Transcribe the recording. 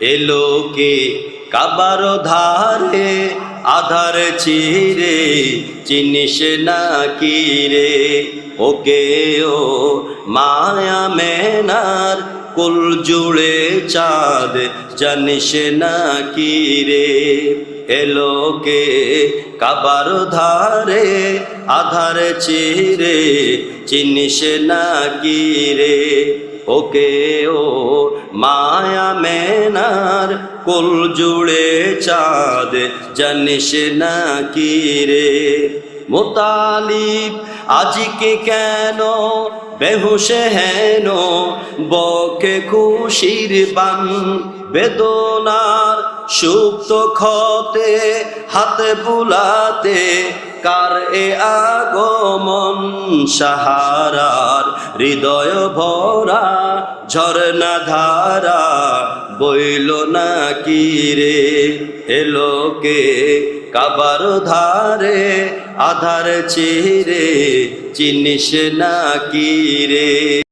এলোকে কাবার ধারে? আধার চিরে চিনিস না কি রে? ওকে ও মায়া মেনার কুল জুড়ে চাঁদ, জানিস না কি রে এলোকে কাবার ধারে? আধার চিরে চিনিস না কি রে? ওকে ও মায়া মেনার কুল জুড়ে চাঁদ, জানিস না কি রে? মোতালিব, আজকে কেন বেহুশে হেন? বকে খুশির বান বেদনার সুপ্ত ক্ষতে হাতে বুলাতে কার এ আগমন? সাহারার হৃদয় ভরা ঝরনা ধারা বইল না কি রে এলোকে কাবার ধারে আধার চিরে চিনিস না কি রে?